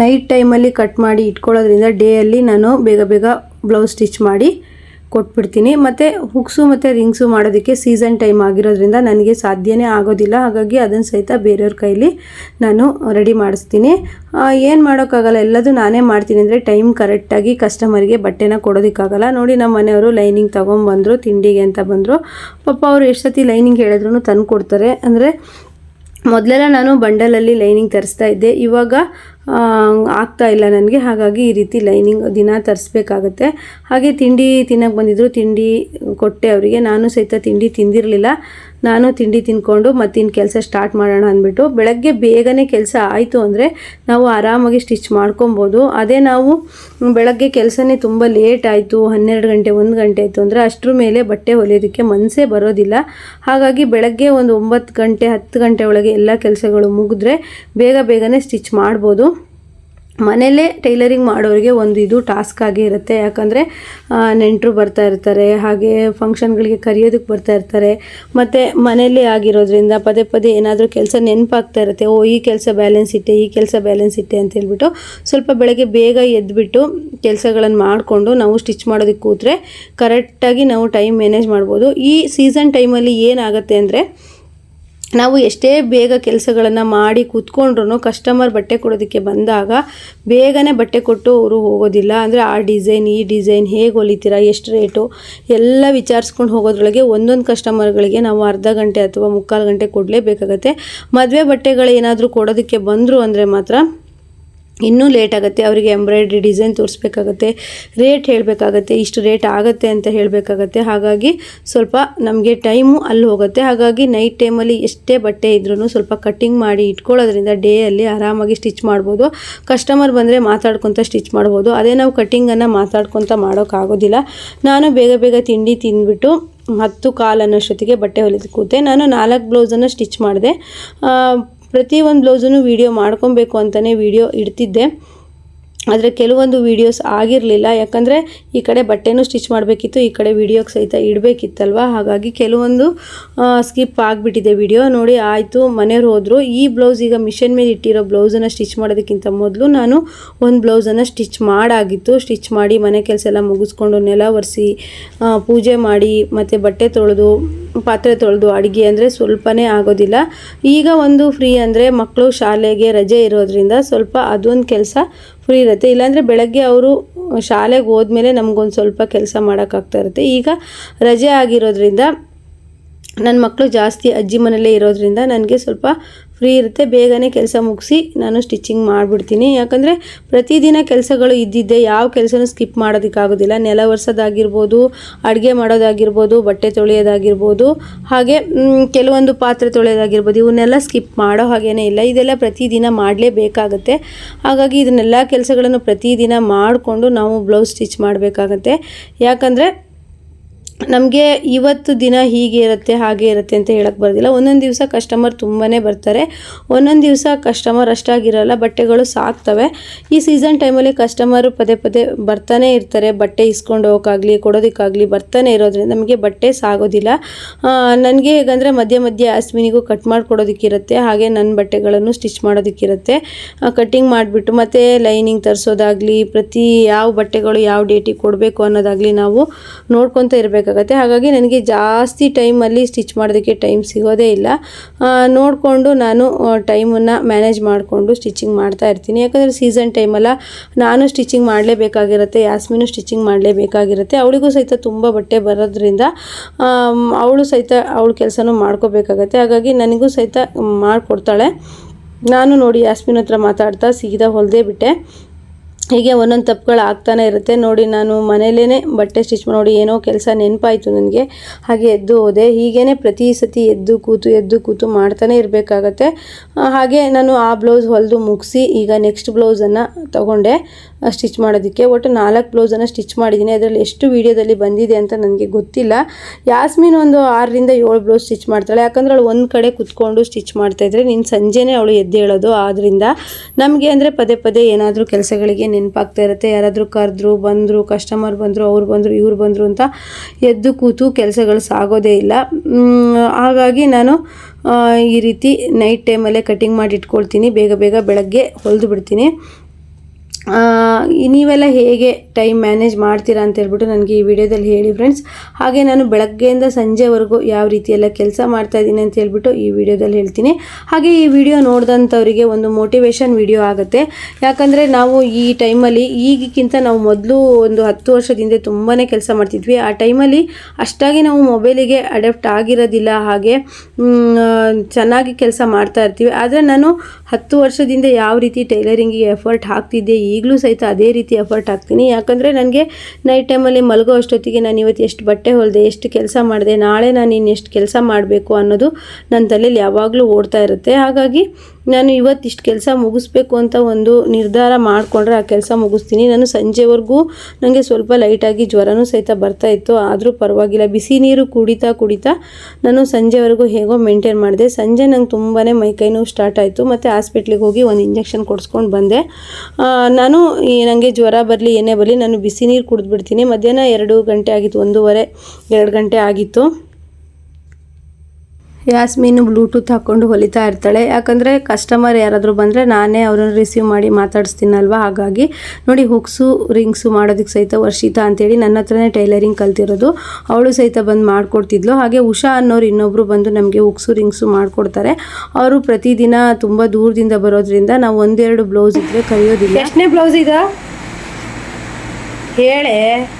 ನೈಟ್ ಟೈಮಲ್ಲಿ ಕಟ್ ಮಾಡಿ ಇಟ್ಕೊಳ್ಳೋದ್ರಿಂದ ಡೇಯಲ್ಲಿ ನಾನು ಬೇಗ ಬೇಗ ಬ್ಲೌಸ್ ಸ್ಟಿಚ್ ಮಾಡಿ ಕೊಟ್ಬಿಡ್ತೀನಿ. ಮತ್ತು ಹುಕ್ಸು ಮತ್ತು ರಿಂಗ್ಸು ಮಾಡೋದಕ್ಕೆ ಸೀಸನ್ ಟೈಮ್ ಆಗಿರೋದ್ರಿಂದ ನನಗೆ ಸಾಧ್ಯನೇ ಆಗೋದಿಲ್ಲ. ಹಾಗಾಗಿ ಅದನ್ನು ಸಹಿತ ಬೇರೆಯವ್ರ ಕೈಲಿ ನಾನು ರೆಡಿ ಮಾಡಿಸ್ತೀನಿ. ಏನು ಮಾಡೋಕ್ಕಾಗಲ್ಲ. ಎಲ್ಲದೂ ನಾನೇ ಮಾಡ್ತೀನಿ ಅಂದರೆ ಟೈಮ್ ಕರೆಕ್ಟಾಗಿ ಕಸ್ಟಮರ್ಗೆ ಬಟ್ಟೆನ ಕೊಡೋದಕ್ಕಾಗಲ್ಲ. ನೋಡಿ ನಮ್ಮ ಮನೆಯವರು ಲೈನಿಂಗ್ ತೊಗೊಂಬಂದರು, ತಿಂಡಿಗೆ ಅಂತ ಬಂದರು. ಪಾಪ ಅವರು ಎಷ್ಟು ಸತಿ ಲೈನಿಂಗ್ ಹೇಳಿದ್ರು ತಂದು ಕೊಡ್ತಾರೆ ಅಂದರೆ ಮೊದಲೆಲ್ಲ ನಾನು ಬಂಡಲಲ್ಲಿ ಲೈನಿಂಗ್ ತರಿಸ್ತಾ ಇದ್ದೆ. ಇವಾಗ ಆಗ್ತಾ ಇಲ್ಲ ನನಗೆ. ಹಾಗಾಗಿ ಈ ರೀತಿ ಲೈನಿಂಗ್ ದಿನ ತರಿಸ್ಬೇಕಾಗತ್ತೆ. ಹಾಗೆ ತಿಂಡಿ ತಿನ್ನಕ್ಕೆ ಬಂದಿದ್ದರು ತಿಂಡಿ ಕೊಟ್ಟೆ ಅವರಿಗೆ. ನಾನು ಸಹಿತ ತಿಂಡಿ ತಿಂದಿರಲಿಲ್ಲ. ನಾನು ತಿಂಡಿ ತಿಂದ್ಕೊಂಡು ಮತ್ತಿನ್ನು ಕೆಲಸ ಸ್ಟಾರ್ಟ್ ಮಾಡೋಣ ಅಂದ್ಬಿಟ್ಟು ಬೆಳಗ್ಗೆ ಬೇಗನೆ ಕೆಲಸ ಆಯಿತು ಅಂದರೆ ನಾವು ಆರಾಮಾಗಿ ಸ್ಟಿಚ್ ಮಾಡ್ಕೊಬೋದು. ಅದೇ ನಾವು ಬೆಳಗ್ಗೆ ಕೆಲಸನೇ ತುಂಬ ಲೇಟ್ ಆಯಿತು, ಹನ್ನೆರಡು ಗಂಟೆ, ಒಂದು ಗಂಟೆ ಆಯಿತು ಅಂದರೆ ಅಷ್ಟರ ಮೇಲೆ ಬಟ್ಟೆ ಹೊಲಿಯೋದಕ್ಕೆ ಮನಸ್ಸೇ ಬರೋದಿಲ್ಲ. ಹಾಗಾಗಿ ಬೆಳಗ್ಗೆ ಒಂದು ಒಂಬತ್ತು ಗಂಟೆ, ಹತ್ತು ಗಂಟೆ ಒಳಗೆ ಎಲ್ಲ ಕೆಲಸಗಳು ಮುಗಿದ್ರೆ ಬೇಗ ಬೇಗನೆ ಸ್ಟಿಚ್ ಮಾಡ್ಬೋದು. ಮನೆಯಲ್ಲೇ ಟೈಲರಿಂಗ್ ಮಾಡೋರಿಗೆ ಒಂದು ಇದು ಟಾಸ್ಕ್ ಆಗಿ ಇರುತ್ತೆ. ಯಾಕಂದರೆ ನೆಂಟರು ಬರ್ತಾ ಇರ್ತಾರೆ, ಹಾಗೆ ಫಂಕ್ಷನ್ಗಳಿಗೆ ಕರೆಯೋದಕ್ಕೆ ಬರ್ತಾ ಇರ್ತಾರೆ. ಮತ್ತು ಮನೆಯಲ್ಲೇ ಆಗಿರೋದ್ರಿಂದ ಪದೇ ಪದೇ ಏನಾದರೂ ಕೆಲಸ ನೆನಪಾಗ್ತಾ ಇರುತ್ತೆ. ಓ, ಈ ಕೆಲಸ ಬ್ಯಾಲೆನ್ಸ್ ಇಟ್ಟೆ, ಈ ಕೆಲಸ ಬ್ಯಾಲೆನ್ಸ್ ಇಟ್ಟೆ ಅಂತ ಹೇಳ್ಬಿಟ್ಟು ಸ್ವಲ್ಪ ಬೆಳಗ್ಗೆ ಬೇಗ ಎದ್ದುಬಿಟ್ಟು ಕೆಲಸಗಳನ್ನು ಮಾಡಿಕೊಂಡು ನಾವು ಸ್ಟಿಚ್ ಮಾಡೋದಕ್ಕೆ ಕೂತ್ರೆ ಕರೆಕ್ಟಾಗಿ ನಾವು ಟೈಮ್ ಮ್ಯಾನೇಜ್ ಮಾಡ್ಬೋದು. ಈ ಸೀಸನ್ ಟೈಮಲ್ಲಿ ಏನಾಗುತ್ತೆ ಅಂದರೆ ನಾವು ಎಷ್ಟೇ ಬೇಗ ಕೆಲಸಗಳನ್ನು ಮಾಡಿ ಕೂತ್ಕೊಂಡ್ರು ಕಸ್ಟಮರ್ ಬಟ್ಟೆ ಕೊಡೋದಕ್ಕೆ ಬಂದಾಗ ಬೇಗನೆ ಬಟ್ಟೆ ಕೊಟ್ಟು ಅವರು ಹೋಗೋದಿಲ್ಲ. ಅಂದರೆ ಆ ಡಿಸೈನ್ ಈ ಡಿಸೈನ್ ಹೇಗೆ ಹೊಲಿತೀರಾ, ಎಷ್ಟು ರೇಟು ಎಲ್ಲ ವಿಚಾರಿಸ್ಕೊಂಡು ಹೋಗೋದ್ರೊಳಗೆ ಒಂದೊಂದು ಕಸ್ಟಮರ್ಗಳಿಗೆ ನಾವು ಅರ್ಧ ಗಂಟೆ ಅಥವಾ ಮುಕ್ಕಾಲು ಗಂಟೆ ಕೊಡಲೇಬೇಕಾಗತ್ತೆ. ಮದುವೆ ಬಟ್ಟೆಗಳು ಏನಾದರೂ ಕೊಡೋದಕ್ಕೆ ಬಂದರು ಅಂದರೆ ಮಾತ್ರ ಇನ್ನೂ ಲೇಟ್ ಆಗುತ್ತೆ, ಅವರಿಗೆ ಎಂಬ್ರಾಯ್ಡ್ರಿ ಡಿಸೈನ್ ತೋರಿಸ್ಬೇಕಾಗತ್ತೆ ರೇಟ್ ಹೇಳಬೇಕಾಗತ್ತೆ, ಇಷ್ಟು ರೇಟ್ ಆಗುತ್ತೆ ಅಂತ ಹೇಳಬೇಕಾಗತ್ತೆ. ಹಾಗಾಗಿ ಸ್ವಲ್ಪ ನಮಗೆ ಟೈಮು ಅಲ್ಲಿ ಹೋಗುತ್ತೆ. ಹಾಗಾಗಿ ನೈಟ್ ಟೈಮಲ್ಲಿ ಎಷ್ಟೇ ಬಟ್ಟೆ ಇದ್ರೂ ಸ್ವಲ್ಪ ಕಟ್ಟಿಂಗ್ ಮಾಡಿ ಇಟ್ಕೊಳ್ಳೋದ್ರಿಂದ ಡೇಯಲ್ಲಿ ಆರಾಮಾಗಿ ಸ್ಟಿಚ್ ಮಾಡ್ಬೋದು. ಕಸ್ಟಮರ್ ಬಂದರೆ ಮಾತಾಡ್ಕೊತ ಸ್ಟಿಚ್ ಮಾಡ್ಬೋದು. ಅದೇ ನಾವು ಕಟ್ಟಿಂಗನ್ನು ಮಾತಾಡ್ಕೊತ ಮಾಡೋಕ್ಕಾಗೋದಿಲ್ಲ. ನಾನು ಬೇಗ ಬೇಗ ತಿಂಡಿ ತಿಂದ್ಬಿಟ್ಟು ಹತ್ತು ಕಾಲು ಅನ್ನೋಷ್ಟೊತ್ತಿಗೆ ಬಟ್ಟೆ ಹೊಲಿದು ಕೂತೆ. ನಾನು ನಾಲ್ಕು ಬ್ಲೌಸನ್ನು ಸ್ಟಿಚ್ ಮಾಡಿದೆ. ಪ್ರತಿ ಒಂದು ಬ್ಲೌಸನ್ನು ವೀಡಿಯೋ ಮಾಡ್ಕೊಬೇಕು ಅಂತಲೇ ವೀಡಿಯೋ ಇಡ್ತಿದ್ದೆ. ಆದರೆ ಕೆಲವೊಂದು ವೀಡಿಯೋಸ್ ಆಗಿರಲಿಲ್ಲ. ಯಾಕಂದರೆ ಈ ಕಡೆ ಬಟ್ಟೆನೂ ಸ್ಟಿಚ್ ಮಾಡಬೇಕಿತ್ತು, ಈ ಕಡೆ ವೀಡಿಯೋಗೆ ಸಹಿತ ಇಡಬೇಕಿತ್ತಲ್ವ? ಹಾಗಾಗಿ ಕೆಲವೊಂದು ಸ್ಕಿಪ್ ಆಗಿಬಿಟ್ಟಿದೆ ವಿಡಿಯೋ ನೋಡಿ, ಆಯಿತು, ಮನೆಯವ್ರು ಹೋದರು. ಈ ಬ್ಲೌಸ್ ಈಗ ಮಿಷನ್ ಮೇಲೆ ಇಟ್ಟಿರೋ ಬ್ಲೌಸನ್ನು ಸ್ಟಿಚ್ ಮಾಡೋದಕ್ಕಿಂತ ಮೊದಲು ನಾನು ಒಂದು ಬ್ಲೌಸನ್ನು ಸ್ಟಿಚ್ ಮಾಡಾಗಿತ್ತು. ಸ್ಟಿಚ್ ಮಾಡಿ ಮನೆ ಕೆಲಸ ಎಲ್ಲ ಮುಗಿಸ್ಕೊಂಡು ನೆಲ ಒರೆಸಿ ಪೂಜೆ ಮಾಡಿ, ಮತ್ತು ಬಟ್ಟೆ ತೊಳೆದು, ಪಾತ್ರೆ ತೊಳೆದು, ಅಡುಗೆ ಅಂದರೆ ಸ್ವಲ್ಪನೇ ಆಗೋದಿಲ್ಲ. ಈಗ ಒಂದು ಫ್ರೀ ಅಂದರೆ ಮಕ್ಕಳು ಶಾಲೆಗೆ ರಜೆ ಇರೋದ್ರಿಂದ ಸ್ವಲ್ಪ ಅದೊಂದು ಕೆಲಸ ಫ್ರೀ ಇರುತ್ತೆ ಇಲ್ಲಾಂದರೆ ಬೆಳಗ್ಗೆ ಅವರು, ಶಾಲೆಗೆ ಹೋದ್ಮೇಲೆ ನಮಗೊಂದು ಸ್ವಲ್ಪ ಕೆಲಸ ಮಾಡೋಕ್ಕಾಗ್ತಾ ಇರುತ್ತೆ. ಈಗ ರಜೆ ಆಗಿರೋದ್ರಿಂದ ನನ್ನ ಮಕ್ಕಳು ಜಾಸ್ತಿ ಅಜ್ಜಿ ಮನೇಲೇ ಇರೋದ್ರಿಂದ ನನಗೆ ಸ್ವಲ್ಪ ಫ್ರೀ ಇರುತ್ತೆ. ಬೇಗನೆ ಕೆಲಸ ಮುಗಿಸಿ ನಾನು ಸ್ಟಿಚಿಂಗ್ ಮಾಡಿಬಿಡ್ತೀನಿ. ಯಾಕಂದರೆ ಪ್ರತಿದಿನ ಕೆಲಸಗಳು ಇದ್ದಿದ್ದೆ, ಯಾವ ಕೆಲಸನೂ ಸ್ಕಿಪ್ ಮಾಡೋದಕ್ಕಾಗೋದಿಲ್ಲ. ನೆಲ ಒರೆಸೋದಾಗಿರ್ಬೋದು, ಅಡುಗೆ ಮಾಡೋದಾಗಿರ್ಬೋದು, ಬಟ್ಟೆ ತೊಳೆಯೋದಾಗಿರ್ಬೋದು, ಹಾಗೆ ಕೆಲವೊಂದು ಪಾತ್ರೆ ತೊಳೆಯೋದಾಗಿರ್ಬೋದು, ಇವನ್ನೆಲ್ಲ ಸ್ಕಿಪ್ ಮಾಡೋ ಹಾಗೇನೇ ಇಲ್ಲ. ಇದೆಲ್ಲ ಪ್ರತಿದಿನ ಮಾಡಲೇಬೇಕಾಗತ್ತೆ. ಹಾಗಾಗಿ ಇದನ್ನೆಲ್ಲ ಕೆಲಸಗಳನ್ನು ಪ್ರತಿದಿನ ಮಾಡಿಕೊಂಡು ನಾವು ಬ್ಲೌಸ್ ಸ್ಟಿಚ್ ಮಾಡಬೇಕಾಗತ್ತೆ. ಯಾಕಂದರೆ ನಮಗೆ ಇವತ್ತು ದಿನ ಹೀಗೆ ಇರುತ್ತೆ, ಹಾಗೆ ಇರುತ್ತೆ ಅಂತ ಹೇಳಕ್ಕೆ ಬರೋದಿಲ್ಲ. ಒಂದೊಂದು ದಿವಸ ಕಸ್ಟಮರ್ ತುಂಬಾ ಬರ್ತಾರೆ. ಒಂದೊಂದು ದಿವಸ ಕಸ್ಟಮರ್ ಅಷ್ಟಾಗಿರೋಲ್ಲ, ಬಟ್ಟೆಗಳು ಸಾಕ್ತವೆ. ಈ ಸೀಸನ್ ಟೈಮಲ್ಲಿ ಕಸ್ಟಮರು ಪದೇ ಪದೇ ಬರ್ತಾನೆ ಇರ್ತಾರೆ. ಬಟ್ಟೆ ಇಸ್ಕೊಂಡು ಹೋಗೋಕ್ಕಾಗಲಿ, ಕೊಡೋದಕ್ಕಾಗಲಿ ಬರ್ತಾನೆ ಇರೋದ್ರಿಂದ ನಮಗೆ ಬಟ್ಟೆ ಸಾಗೋದಿಲ್ಲ. ನನಗೆ ಹೇಗಂದರೆ ಮಧ್ಯೆ ಮಧ್ಯೆ ಅಸ್ಮಿನಿಗೂ ಕಟ್ ಮಾಡಿಕೊಡೋದಕ್ಕಿರುತ್ತೆ. ಹಾಗೆ ನನ್ನ ಬಟ್ಟೆಗಳನ್ನು ಸ್ಟಿಚ್ ಮಾಡೋದಕ್ಕಿರುತ್ತೆ. ಕಟ್ಟಿಂಗ್ ಮಾಡಿಬಿಟ್ಟು ಮತ್ತು ಲೈನಿಂಗ್ ತರಿಸೋದಾಗಲಿ, ಪ್ರತಿ ಯಾವ ಬಟ್ಟೆಗಳು ಯಾವ ಡೇಟಿಗೆ ಕೊಡಬೇಕು ಅನ್ನೋದಾಗಲಿ ನಾವು ನೋಡ್ಕೊತ ಇರಬೇಕಾಗತ್ತೆ ಹಾಗಾಗಿ ನನಗೆ ಜಾಸ್ತಿ ಟೈಮಲ್ಲಿ ಸ್ಟಿಚ್ ಮಾಡೋದಕ್ಕೆ ಟೈಮ್ ಸಿಗೋದೇ ಇಲ್ಲ. ನೋಡಿಕೊಂಡು ನಾನು ಟೈಮನ್ನು ಮ್ಯಾನೇಜ್ ಮಾಡಿಕೊಂಡು ಸ್ಟಿಚಿಂಗ್ ಮಾಡ್ತಾ ಇರ್ತೀನಿ. ಯಾಕಂದರೆ ಸೀಸನ್ ಟೈಮಲ್ಲ ನಾನು ಸ್ಟಿಚಿಂಗ್ ಮಾಡಲೇಬೇಕಾಗಿರುತ್ತೆ ಯಾಸ್ಮಿನು ಸ್ಟಿಚಿಂಗ್ ಮಾಡಲೇಬೇಕಾಗಿರುತ್ತೆ. ಅವಳಿಗೂ ಸಹಿತ ತುಂಬ ಬಟ್ಟೆ ಬರೋದ್ರಿಂದ ಅವಳು ಸಹಿತ ಅವಳು ಕೆಲಸನೂ ಮಾಡ್ಕೋಬೇಕಾಗತ್ತೆ. ಹಾಗಾಗಿ ನನಗೂ ಸಹಿತ ಮಾಡಿಕೊಡ್ತಾಳೆ. ನಾನು ನೋಡಿ ಯಾಸ್ಮಿನ್ ಹತ್ರ ಮಾತಾಡ್ತಾ ಸೀದಾ ಹೊಲದೇ ಬಿಟ್ಟೆ. ಹೀಗೆ ಒಂದೊಂದು ತಪ್ಪುಗಳು ಆಗ್ತಾನೆ ಇರುತ್ತೆ. ನೋಡಿ, ನಾನು ಮನೇಲೇ ಬಟ್ಟೆ ಸ್ಟಿಚ್ ಮಾಡಿ, ನೋಡಿ, ಏನೋ ಕೆಲಸ ನೆನಪಾಯಿತು ನನಗೆ. ಹಾಗೆ ಎದ್ದು ಹೋದೆ. ಹೀಗೇ ಪ್ರತಿ ಸತಿ ಎದ್ದು ಕೂತು ಎದ್ದು ಕೂತು ಮಾಡ್ತಾನೆ ಇರಬೇಕಾಗತ್ತೆ. ಹಾಗೆ ನಾನು ಆ ಬ್ಲೌಸ್ ಹೊಲಿದು ಮುಗಿಸಿ ಈಗ ನೆಕ್ಸ್ಟ್ ಬ್ಲೌಸನ್ನು ತಗೊಂಡೆ ಸ್ಟಿಚ್ ಮಾಡೋದಕ್ಕೆ. ಒಟ್ಟು ನಾಲ್ಕು ಬ್ಲೌಸನ್ನು ಸ್ಟಿಚ್ ಮಾಡಿದ್ದೀನಿ. ಅದರಲ್ಲಿ ಎಷ್ಟು ವೀಡಿಯೋದಲ್ಲಿ ಬಂದಿದೆ ಅಂತ ನನಗೆ ಗೊತ್ತಿಲ್ಲ. ಯಾಸ್ಮಿನ್ ಒಂದು ಆರರಿಂದ ಏಳು ಬ್ಲೌಸ್ ಸ್ಟಿಚ್ ಮಾಡ್ತಾಳೆ. ಯಾಕಂದರೆ ಅವಳು ಒಂದು ಕಡೆ ಕುತ್ಕೊಂಡು ಸ್ಟಿಚ್ ಮಾಡ್ತಾಯಿದ್ರೆ ನೀನು ಸಂಜೆನೇ ಅವಳು ಎದ್ದೇಳೋದು ಆದ್ದರಿಂದ ನಮಗೆ ಅಂದರೆ ಪದೇ ಪದೇ ಏನಾದರೂ ಕೆಲಸಗಳಿಗೆ ನೆನಪಾಗ್ತಾ ಇರುತ್ತೆ. ಯಾರಾದರೂ ಕರೆದ್ರು, ಬಂದರು ಕಸ್ಟಮರ್ ಬಂದರು, ಅವ್ರು ಬಂದರು, ಇವ್ರು ಬಂದರು ಅಂತ ಎದ್ದು ಕೂತು ಕೆಲಸಗಳು ಸಾಗೋದೇ ಇಲ್ಲ. ಹಾಗಾಗಿ ನಾನು ಈ ರೀತಿ ನೈಟ್ ಟೈಮಲ್ಲೇ ಕಟಿಂಗ್ ಮಾಡಿ ಇಟ್ಕೊಳ್ತೀನಿ. ಬೇಗ ಬೇಗ ಬೆಳಗ್ಗೆ ಹೊಲಿದು ಬಿಡ್ತೀನಿ. ನೀವೆಲ್ಲ ಹೇಗೆ ಟೈಮ್ ಮ್ಯಾನೇಜ್ ಮಾಡ್ತೀರಾ ಅಂತ ಹೇಳ್ಬಿಟ್ಟು ನನಗೆ ಈ ವಿಡಿಯೋದಲ್ಲಿ ಹೇಳಿ ಫ್ರೆಂಡ್ಸ್ ಹಾಗೆ ನಾನು ಬೆಳಗ್ಗೆಯಿಂದ ಸಂಜೆವರೆಗೂ ಯಾವ ರೀತಿ ಎಲ್ಲ ಕೆಲಸ ಮಾಡ್ತಾ ಇದ್ದೀನಿ ಅಂತ ಹೇಳ್ಬಿಟ್ಟು ಈ ವಿಡಿಯೋದಲ್ಲಿ ಹೇಳ್ತೀನಿ. ಹಾಗೆ ಈ ವಿಡಿಯೋ ನೋಡಿದಂಥವರಿಗೆ ಒಂದು ಮೋಟಿವೇಶನ್ ವಿಡಿಯೋ ಆಗುತ್ತೆ. ಯಾಕಂದರೆ ನಾವು ಈ ಟೈಮಲ್ಲಿ ಈಗಕ್ಕಿಂತ ನಾವು ಮೊದಲು ಒಂದು ಹತ್ತು ವರ್ಷದಿಂದ ತುಂಬಾ ಕೆಲಸ ಮಾಡ್ತಿದ್ವಿ. ಆ ಟೈಮಲ್ಲಿ ಅಷ್ಟಾಗಿ ನಾವು ಮೊಬೈಲಿಗೆ ಅಡಾಪ್ಟ್ ಆಗಿರೋದಿಲ್ಲ. ಹಾಗೆ ಚೆನ್ನಾಗಿ ಕೆಲಸ ಮಾಡ್ತಾ ಇರ್ತೀವಿ. ಆದರೆ ನಾನು ಹತ್ತು ವರ್ಷದಿಂದ ಯಾವ ರೀತಿ ಟೈಲರಿಂಗಿಗೆ ಎಫರ್ಟ್ ಹಾಕ್ತಿದ್ದೆ ಈಗಲೂ ಸಹಿತ ಅದೇ ರೀತಿ ಎಫರ್ಟ್ ಹಾಕ್ತೀನಿ. ಯಾಕಂದರೆ ನನಗೆ ನೈಟ್ ಟೈಮಲ್ಲಿ ಮಲಗೋ ಅಷ್ಟೊತ್ತಿಗೆ ನಾನು ಇವತ್ತು ಎಷ್ಟು ಬಟ್ಟೆ ಹೊಲಿದೆ, ಎಷ್ಟು ಕೆಲಸ ಮಾಡಿದೆ, ನಾಳೆ ನಾನು ಇನ್ನು ಎಷ್ಟು ಕೆಲಸ ಮಾಡಬೇಕು ಅನ್ನೋದು ನನ್ನ ತಲೆಯಲ್ಲಿ ಯಾವಾಗಲೂ ಓಡ್ತಾ ಇರುತ್ತೆ. ಹಾಗಾಗಿ ನಾನು ಇವತ್ತಿಷ್ಟು ಕೆಲಸ ಮುಗಿಸ್ಬೇಕು ಅಂತ ಒಂದು ನಿರ್ಧಾರ ಮಾಡಿಕೊಂಡ್ರೆ ಆ ಕೆಲಸ ಮುಗಿಸ್ತೀನಿ. ನಾನು ಸಂಜೆವರೆಗೂ ನನಗೆ ಸ್ವಲ್ಪ ಲೈಟಾಗಿ ಜ್ವರನೂ ಸಹಿತ ಬರ್ತಾ ಇತ್ತು. ಆದರೂ ಪರವಾಗಿಲ್ಲ. ಬಿಸಿ ನೀರು ಕುಡಿತಾ ಕುಡಿತಾ ನಾನು ಸಂಜೆವರೆಗೂ ಹೇಗೋ ಮೇಂಟೈನ್ ಮಾಡಿದೆ. ಸಂಜೆ ನಂಗೆ ತುಂಬಾ ಮೈಕೈ ನೋವು ಸ್ಟಾರ್ಟ್ ಆಯಿತು. ಮತ್ತು ಹಾಸ್ಪಿಟ್ಲಿಗೆ ಹೋಗಿ ಒಂದು ಇಂಜೆಕ್ಷನ್ ಕೊಡಿಸ್ಕೊಂಡು ಬಂದೆ. ನಾನು ಈ ನನಗೆ ಜ್ವರ ಬರಲಿ, ಏನೇ ಬರಲಿ, ನಾನು ಬಿಸಿ ನೀರು ಕುಡಿದ್ಬಿಡ್ತೀನಿ. ಮಧ್ಯಾಹ್ನ ಎರಡು ಗಂಟೆ ಆಗಿತ್ತು, ಒಂದೂವರೆ, ಎರಡು ಗಂಟೆ ಆಗಿತ್ತು. ಯಾಸ್ಮೀನು ಬ್ಲೂಟೂತ್ ಹಾಕ್ಕೊಂಡು ಹೊಲಿತಾ ಇರ್ತಾಳೆ. ಯಾಕಂದರೆ ಕಸ್ಟಮರ್ ಯಾರಾದರೂ ಬಂದರೆ ನಾನೇ ಅವ್ರನ್ನ ರಿಸೀವ್ ಮಾಡಿ ಮಾತಾಡಿಸ್ತೀನಲ್ವ? ಹಾಗಾಗಿ ನೋಡಿ ಹುಕ್ಸು ರಿಂಗ್ಸು ಮಾಡೋದಕ್ಕೆ ಸಹಿತ ವರ್ಷಿತಾ ಅಂತೇಳಿ ನನ್ನ ಹತ್ರನೇ ಟೈಲರಿಂಗ್ ಕಲ್ತಿರೋದು. ಅವಳು ಸಹಿತ ಬಂದು ಮಾಡಿಕೊಡ್ತಿದ್ಲು. ಹಾಗೆ ಉಷಾ ಅನ್ನೋರು ಇನ್ನೊಬ್ಬರು ಬಂದು ನಮಗೆ ಹುಕ್ಸು ರಿಂಗ್ಸು ಮಾಡಿಕೊಡ್ತಾರೆ. ಅವರು ಪ್ರತಿದಿನ ತುಂಬ ದೂರದಿಂದ ಬರೋದ್ರಿಂದ ನಾವು ಒಂದೆರಡು ಬ್ಲೌಸ್ ಇದ್ರೆ ಕರೆಯೋದಿಲ್ಲ. ಎಷ್ಟನೇ ಬ್ಲೌಸ್ ಇದೆ? ಹೇಳೇ.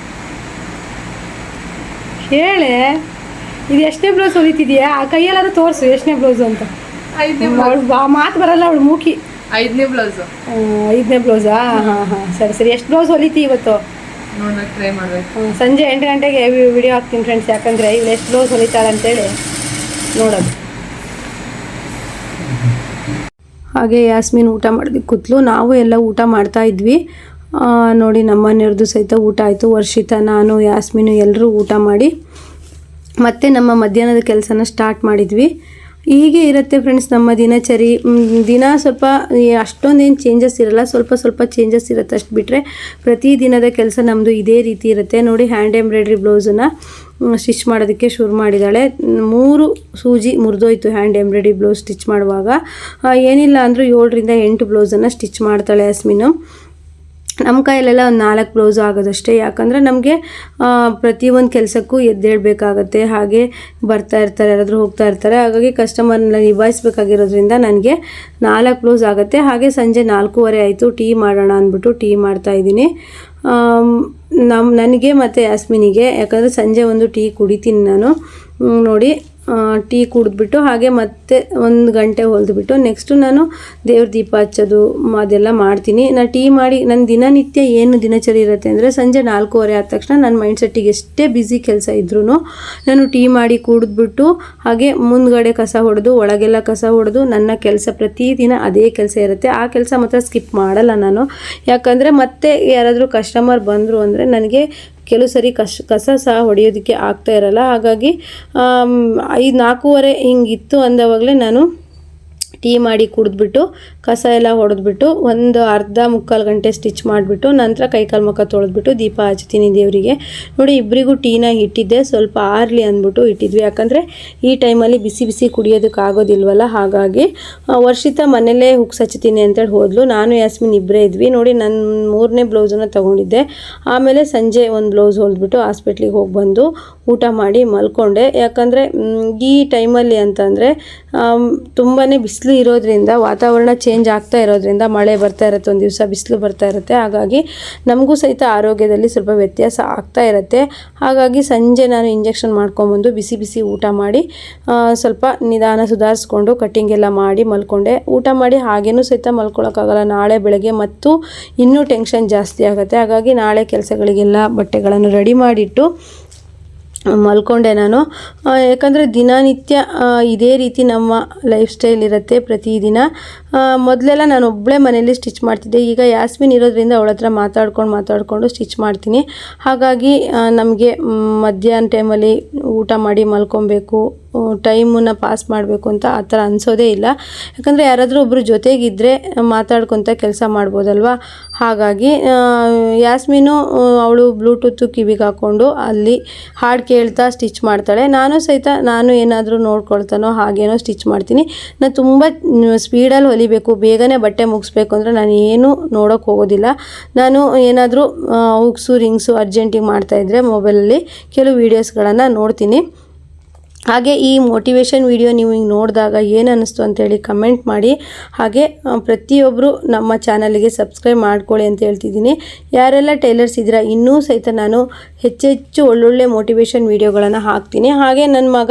ಹೇಳೆ. ಇದು ಎಷ್ಟನೇ ಬ್ಲೌಸ್ ಹೊಲಿತಿದ್ಯಾ? ಆ ಕೈಯಲ್ಲಾದ್ರೂ ತೋರಿಸು ಎಷ್ಟನೇ ಬ್ಲೌಸ್ ಅಂತ. ಐದನೇ ಅವಳು ಮಾತು ಬರಲ್ಲ ಅವಳು ಮೂಕಿ. ಐದನೇ ಬ್ಲೌಸ್ ಐದನೇ ಬ್ಲೌಸಾ ಹಾಂ ಹಾಂ. ಸರಿ ಸರಿ. ಎಷ್ಟು ಬ್ಲೌಸ್ ಹೊಲಿತಿ ಇವತ್ತು? ನೋಡಕ್ ಟ್ರೈ ಮಾಡ್ಬೇಕು. ಸಂಜೆ ಎಂಟು ಗಂಟೆಗೆ ವಿಡಿಯೋ ಹಾಕ್ತೀನಿ ಫ್ರೆಂಡ್ಸ್ ಯಾಕಂದ್ರೆ ಇವಳು ಎಷ್ಟು ಬ್ಲೌಸ್ ಹೊಲಿತಾಳೆ ಅಂತೇಳಿ ನೋಡೋದು ಹಾಗೆ ಯಾಸ್ಮಿನ್ ಊಟ ಮಾಡಿದ್ವಿ ಕೂತ್ಲು. ನಾವು ಎಲ್ಲ ಊಟ ಮಾಡ್ತಾ ಇದ್ವಿ. ನೋಡಿ ನೋಡಿ ನಮ್ಮನೆಯವ್ರದ್ದು ಸಹಿತ ಊಟ ಆಯಿತು. ವರ್ಷಿತ ನಾನು ಯಾಸ್ಮಿನು ಎಲ್ಲರೂ ಊಟ ಮಾಡಿ ಮತ್ತೆ ನಮ್ಮ ಮಧ್ಯಾಹ್ನದ ಕೆಲಸನ ಸ್ಟಾರ್ಟ್ ಮಾಡಿದ್ವಿ. ಹೀಗೆ ಇರುತ್ತೆ ಫ್ರೆಂಡ್ಸ್ ನಮ್ಮ ದಿನಚರಿ. ದಿನ ಸ್ವಲ್ಪ ಅಷ್ಟೊಂದೇನು ಚೇಂಜಸ್ ಇರಲ್ಲ, ಸ್ವಲ್ಪ ಸ್ವಲ್ಪ ಚೇಂಜಸ್ ಇರುತ್ತೆ ಅಷ್ಟು ಬಿಟ್ಟರೆ ಪ್ರತಿ ದಿನದ ಕೆಲಸ ನಮ್ಮದು ಇದೇ ರೀತಿ ಇರುತ್ತೆ. ನೋಡಿ ಹ್ಯಾಂಡ್ ಎಂಬ್ರಾಯ್ಡ್ರಿ ಬ್ಲೌಸನ್ನು ಸ್ಟಿಚ್ ಮಾಡೋದಕ್ಕೆ ಶುರು ಮಾಡಿದ್ದಾಳೆ. ಮೂರು ಸೂಜಿ ಮುರಿದೋಯ್ತು ಹ್ಯಾಂಡ್ ಎಂಬ್ರಾಯ್ಡ್ರಿ ಬ್ಲೌಸ್ ಸ್ಟಿಚ್ ಮಾಡುವಾಗ. ಏನಿಲ್ಲ ಅಂದರೂ ಏಳರಿಂದ ಎಂಟು ಬ್ಲೌಸನ್ನು ಸ್ಟಿಚ್ ಮಾಡ್ತಾಳೆ ಯಾಸ್ಮಿನು ನಮ್ಮ ಕೈಯಲ್ಲೆಲ್ಲ ಒಂದು ನಾಲ್ಕು ಬ್ಲೌಸು ಆಗೋದಷ್ಟೇ. ಯಾಕಂದರೆ ನಮಗೆ ಪ್ರತಿಯೊಂದು ಕೆಲಸಕ್ಕೂ ಎದ್ದೇಳಬೇಕಾಗತ್ತೆ. ಹಾಗೆ ಬರ್ತಾ ಇರ್ತಾರೆ, ಯಾರಾದರೂ ಹೋಗ್ತಾ ಇರ್ತಾರೆ. ಹಾಗಾಗಿ ಕಸ್ಟಮರ್ನ ನಿಭಾಯಿಸ್ಬೇಕಾಗಿರೋದ್ರಿಂದ ನನಗೆ ನಾಲ್ಕು ಬ್ಲೌಸ್ ಆಗುತ್ತೆ. ಹಾಗೆ ಸಂಜೆ ನಾಲ್ಕೂವರೆ ಆಯಿತು, ಟೀ ಮಾಡೋಣ ಅಂದ್ಬಿಟ್ಟು ಟೀ ಮಾಡ್ತಾ ಇದ್ದೀನಿ. ನಮ್ಮ ನನಗೆ ಮತ್ತು ಯಾಸ್ಮಿನಿಗೆ. ಯಾಕಂದರೆ ಸಂಜೆ ಒಂದು ಟೀ ಕುಡಿತೀನಿ ನಾನು. ನೋಡಿ. ಟೀ ಕುಡಿದ್ಬಿಟ್ಟು ಹಾಗೆ ಮತ್ತೆ ಒಂದು ಗಂಟೆ ಹೊಲಿದ್ಬಿಟ್ಟು ನೆಕ್ಸ್ಟು ನಾನು ದೇವ್ರ ದೀಪ ಹಚ್ಚೋದು ಅದೆಲ್ಲ ಮಾಡ್ತೀನಿ. ನಾನು ಟೀ ಮಾಡಿ ನನ್ನ ದಿನನಿತ್ಯ ಏನು ದಿನಚರಿ ಇರುತ್ತೆ ಅಂದರೆ ಸಂಜೆ ನಾಲ್ಕೂವರೆ ಆದ ತಕ್ಷಣ ನನ್ನ ಮೈಂಡ್ ಸೆಟ್ಟಿಗೆ ಎಷ್ಟೇ ಬ್ಯುಸಿ ಕೆಲಸ ಇದ್ರೂ ನಾನು ಟೀ ಮಾಡಿ ಕುಡಿದ್ಬಿಟ್ಟು ಹಾಗೆ ಮುಂದ್ಗಡೆ ಕಸ ಹೊಡೆದು ಒಳಗೆಲ್ಲ ಕಸ ಹೊಡೆದು ನನ್ನ ಕೆಲಸ ಪ್ರತಿದಿನ ಅದೇ ಕೆಲಸ ಇರುತ್ತೆ. ಆ ಕೆಲಸ ಮಾತ್ರ ಸ್ಕಿಪ್ ಮಾಡಲ್ಲ ನಾನು. ಯಾಕಂದರೆ ಮತ್ತೆ ಯಾರಾದರೂ ಕಸ್ಟಮರ್ ಬಂದರು ಅಂದರೆ ನನಗೆ ಕೆಲವು ಸರಿ ಕಸ ಕಸ ಸಹ ಹೊಡೆಯೋದಕ್ಕೆ ಆಗ್ತಾ ಇರಲ್ಲ. ಹಾಗಾಗಿ ಐದು ನಾಲ್ಕೂವರೆ ಹಿಂಗಿತ್ತು ಅಂದವಾಗಲೇ ನಾನು ಟೀ ಮಾಡಿ ಕುಡಿದ್ಬಿಟ್ಟು, ಕಸ ಎಲ್ಲ ಹೊಡೆದ್ಬಿಟ್ಟು, ಒಂದು ಅರ್ಧ ಮುಕ್ಕಾಲು ಗಂಟೆ ಸ್ಟಿಚ್ ಮಾಡಿಬಿಟ್ಟು, ನಂತರ ಕೈಕಾಲು ಮುಖ ತೊಳೆದ್ಬಿಟ್ಟು ದೀಪ ಹಚ್ತೀನಿ ದೇವರಿಗೆ. ನೋಡಿ ಇಬ್ಬರಿಗೂ ಟೀನ ಇಟ್ಟಿದ್ದೆ, ಸ್ವಲ್ಪ ಆರಲಿ ಅಂದ್ಬಿಟ್ಟು ಇಟ್ಟಿದ್ವಿ. ಯಾಕಂದರೆ ಈ ಟೈಮಲ್ಲಿ ಬಿಸಿ ಬಿಸಿ ಕುಡಿಯೋದಕ್ಕೆ ಆಗೋದಿಲ್ವಲ್ಲ, ಹಾಗಾಗಿ ವರ್ಷಿತ ಮನೇಲೇ ಹುಕ್ಸ್ ಹಚ್ತೀನಿ ಅಂತೇಳಿ ಹೋದ್ಲು. ನಾನು ಯಾಸ್ಮಿನ್ ಇಬ್ಬರೇ ಇದ್ವಿ. ನೋಡಿ ನನ್ನ ಮೂರನೇ ಬ್ಲೌಸನ್ನು ತೊಗೊಂಡಿದ್ದೆ. ಆಮೇಲೆ ಸಂಜೆ ಒಂದು ಬ್ಲೌಸ್ ಹೊಲಿದ್ಬಿಟ್ಟು ಹಾಸ್ಪಿಟ್ಲಿಗೆ ಹೋಗಿ ಬಂದು ಊಟ ಮಾಡಿ ಮಲ್ಕೊಂಡೆ. ಯಾಕಂದರೆ ಈ ಟೈಮಲ್ಲಿ ಅಂತಂದರೆ ತುಂಬಾ ಬಿಸಿಲು ಇರೋದ್ರಿಂದ, ವಾತಾವರಣ ಚೇಂಜ್ ಆಗ್ತಾ ಇರೋದ್ರಿಂದ ಮಳೆ ಬರ್ತಾ ಇರುತ್ತೆ, ಒಂದು ದಿವಸ ಬಿಸಿಲು ಬರ್ತಾ ಇರುತ್ತೆ. ಹಾಗಾಗಿ ನಮಗೂ ಸಹಿತ ಆರೋಗ್ಯದಲ್ಲಿ ಸ್ವಲ್ಪ ವ್ಯತ್ಯಾಸ ಆಗ್ತಾ ಇರುತ್ತೆ. ಹಾಗಾಗಿ ಸಂಜೆ ನಾನು ಇಂಜೆಕ್ಷನ್ ಮಾಡ್ಕೊಂಬಂದು ಬಿಸಿ ಬಿಸಿ ಊಟ ಮಾಡಿ ಸ್ವಲ್ಪ ನಿಧಾನ ಸುಧಾರಿಸ್ಕೊಂಡು ಕಟ್ಟಿಂಗ್ ಎಲ್ಲ ಮಾಡಿ ಮಲ್ಕೊಂಡೆ. ಊಟ ಮಾಡಿ ಹಾಗೇನೂ ಸಹಿತ ಮಲ್ಕೊಳ್ಳೋಕ್ಕಾಗಲ್ಲ ನಾಳೆ ಬೆಳಗ್ಗೆ ಮತ್ತು ಇನ್ನೂ ಟೆನ್ಷನ್ ಜಾಸ್ತಿ ಆಗುತ್ತೆ. ಹಾಗಾಗಿ ನಾಳೆ ಕೆಲಸಗಳಿಗೆಲ್ಲ ಬಟ್ಟೆಗಳನ್ನು ರೆಡಿ ಮಾಡಿಟ್ಟು ಮಲ್ಕೊಂಡೆ ನಾನು. ಯಾಕಂದರೆ ದಿನನಿತ್ಯ ಇದೇ ರೀತಿ ನಮ್ಮ ಲೈಫ್ ಸ್ಟೈಲ್ ಇರುತ್ತೆ ಪ್ರತಿದಿನ. ಮೊದಲೆಲ್ಲ ನಾನು ಒಬ್ಬಳೇ ಮನೇಲಿ ಸ್ಟಿಚ್ ಮಾಡ್ತಿದ್ದೆ. ಈಗ ಯಾಸ್ಮಿನ್ ಇರೋದ್ರಿಂದ ಅವಳ ಹತ್ರ ಮಾತಾಡ್ಕೊಂಡು ಮಾತಾಡಿಕೊಂಡು ಸ್ಟಿಚ್ ಮಾಡ್ತೀನಿ. ಹಾಗಾಗಿ ನಮಗೆ ಮಧ್ಯಾಹ್ನ ಟೈಮಲ್ಲಿ ಊಟ ಮಾಡಿ ಮಲ್ಕೊಬೇಕು. ಟೈಮನ್ನು ಪಾಸ್ ಮಾಡಬೇಕು ಅಂತ ಆ ಥರ ಅನಿಸೋದೇ ಇಲ್ಲ. ಯಾಕಂದರೆ ಯಾರಾದರೂ ಒಬ್ಬರು ಜೊತೆಗಿದ್ದರೆ ಮಾತಾಡ್ಕೊತ ಕೆಲಸ ಮಾಡ್ಬೋದಲ್ವಾ? ಹಾಗಾಗಿ ಯಾಸ್ಮಿನು ಅವಳು ಬ್ಲೂಟೂತು ಕಿವಿಗೆ ಹಾಕ್ಕೊಂಡು ಅಲ್ಲಿ ಹಾಡು ಕೇಳ್ತಾ ಸ್ಟಿಚ್ ಮಾಡ್ತಾಳೆ. ನಾನು ಸಹಿತ, ನಾನು ಏನಾದರೂ ನೋಡ್ಕೊಳ್ತಾನೋ ಹಾಗೇನೋ ಸ್ಟಿಚ್ ಮಾಡ್ತೀನಿ. ನಾನು ತುಂಬ ಸ್ಪೀಡಲ್ಲಿ ಹೊಲಿಬೇಕು, ಬೇಗನೆ ಬಟ್ಟೆ ಮುಗಿಸ್ಬೇಕು ಅಂದರೆ ನಾನು ಏನೂ ನೋಡೋಕ್ಕೆ ಹೋಗೋದಿಲ್ಲ. ನಾನು ಏನಾದರೂ ಹುಕ್ಸು ರಿಂಗ್ಸು, ಅರ್ಜೆಂಟಿಗೆ ಮಾಡ್ತಾಯಿದ್ರೆ ಮೊಬೈಲಲ್ಲಿ ಕೆಲವು ವೀಡಿಯೋಸ್ಗಳನ್ನು ನೋಡ್ತೀನಿ. ಹಾಗೆ ಈ ಮೋಟಿವೇಶನ್ ವಿಡಿಯೋ ನೀವು ನೋಡಿದಾಗ ಏನು ಅನ್ನಿಸ್ತು ಅಂತೇಳಿ ಕಮೆಂಟ್ ಮಾಡಿ. ಹಾಗೆ ಪ್ರತಿಯೊಬ್ಬರು ನಮ್ಮ ಚಾನಲ್ಗೆ ಸಬ್ಸ್ಕ್ರೈಬ್ ಮಾಡ್ಕೊಳ್ಳಿ ಅಂತ ಹೇಳ್ತಿದ್ದೀನಿ. ಯಾರೆಲ್ಲ ಟೈಲರ್ಸ್ ಇದ್ದೀರಾ, ಇನ್ನೂ ಸಹಿತ ನಾನು ಹೆಚ್ಚೆಚ್ಚು ಒಳ್ಳೊಳ್ಳೆ ಮೋಟಿವೇಶನ್ ವಿಡಿಯೋಗಳನ್ನು ಹಾಕ್ತೀನಿ. ಹಾಗೆ ನನ್ನ ಮಗ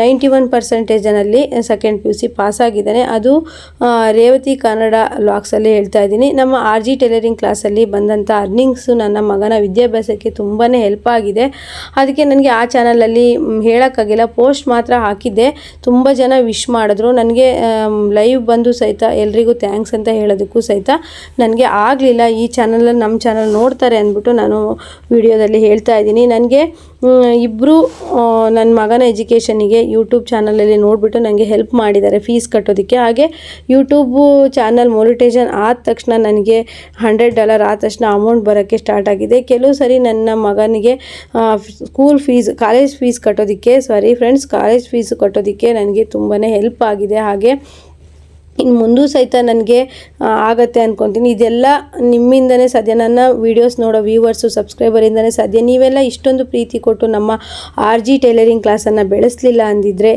ನೈಂಟಿ ಒನ್ ಪರ್ಸೆಂಟೇಜನಲ್ಲಿ ಸೆಕೆಂಡ್ ಪಿ ಯು ಸಿ ಪಾಸಾಗಿದ್ದಾನೆ ಅದು ರೇವತಿ ಕನ್ನಡ ಲಾಕ್ಸಲ್ಲಿ ಹೇಳ್ತಾ ಇದ್ದೀನಿ. ನಮ್ಮ ಆರ್ ಜಿ ಟೈಲರಿಂಗ್ ಕ್ಲಾಸಲ್ಲಿ ಬಂದಂಥ ಅರ್ನಿಂಗ್ಸು ನನ್ನ ಮಗನ ವಿದ್ಯಾಭ್ಯಾಸಕ್ಕೆ ತುಂಬಾ ಹೆಲ್ಪ್ ಆಗಿದೆ. ಅದಕ್ಕೆ ನನಗೆ ಆ ಚಾನಲಲ್ಲಿ ಹೇಳೋಕ್ಕಾಗಿಲ್ಲ. ಪೋಸ್ಟ್ ಮಾತ್ರ ಹಾಕಿದ್ದೆ. ತುಂಬ ಜನ ವಿಶ್ ಮಾಡಿದ್ರು. ನನಗೆ ಲೈವ್ ಬಂದು ಸಹಿತ ಎಲ್ರಿಗೂ ಥ್ಯಾಂಕ್ಸ್ ಅಂತ ಹೇಳೋದಕ್ಕೂ ಸಹಿತ ನನಗೆ ಆಗಲಿಲ್ಲ. ಈ ಚಾನಲಲ್ಲಿ ನಮ್ಮ ಚಾನಲ್ ನೋಡ್ತಾರೆ ಅಂದ್ಬಿಟ್ಟು ನಾನು ವಿಡಿಯೋದಲ್ಲಿ ಹೇಳ್ತಾ ಇದ್ದೀನಿ. ನನಗೆ ಇಬ್ಬರು ನನ್ನ ಮಗನ ಎಜುಕೇಷನಿಗೆ ಯೂಟ್ಯೂಬ್ ಚಾನಲಲ್ಲಿ ನೋಡಿಬಿಟ್ಟು ನನಗೆ ಹೆಲ್ಪ್ ಮಾಡಿದ್ದಾರೆ ಫೀಸ್ ಕಟ್ಟೋದಕ್ಕೆ. ಹಾಗೆ ಯೂಟ್ಯೂಬು ಚಾನಲ್ ಮೊನಿಟೈಸೇಷನ್ ಆದ ತಕ್ಷಣ ನನಗೆ ಹಂಡ್ರೆಡ್ ಡಾಲರ್ ಆದ ತಕ್ಷಣ ಅಮೌಂಟ್ ಬರೋಕ್ಕೆ ಸ್ಟಾರ್ಟ್ ಆಗಿದೆ. ಕೆಲವು ಸರಿ ನನ್ನ ಮಗನಿಗೆ ಸ್ಕೂಲ್ ಫೀಸ್ ಕಾಲೇಜ್ ಫೀಸ್ ಕಟ್ಟೋದಕ್ಕೆ ಸಾರಿ ಫ್ರೆಂಡ್ಸ್ ಕಾಲೇಜ್ ಫೀಸ್ ಕಟ್ಟೋದಕ್ಕೆ ನನಗೆ ತುಂಬಾ ಹೆಲ್ಪ್ ಆಗಿದೆ. ಹಾಗೆ ಇನ್ನು ಮುಂದೂ ಸಹಿತ ನನಗೆ ಆಗತ್ತೆ ಅಂದ್ಕೊತೀನಿ ಇದೆಲ್ಲ ನಿಮ್ಮಿಂದನೇ ಸಾಧ್ಯ. ನನ್ನ ವೀಡಿಯೋಸ್ ನೋಡೋ ವ್ಯೂವರ್ಸು ಸಬ್ಸ್ಕ್ರೈಬರಿಂದನೇ ಸಾಧ್ಯ. ನೀವೆಲ್ಲ ಇಷ್ಟೊಂದು ಪ್ರೀತಿ ಕೊಟ್ಟು ನಮ್ಮ ಆರ್ ಜಿ ಟೈಲರಿಂಗ್ ಕ್ಲಾಸನ್ನು ಬೆಳೆಸಲಿಲ್ಲ ಅಂದಿದ್ರೆ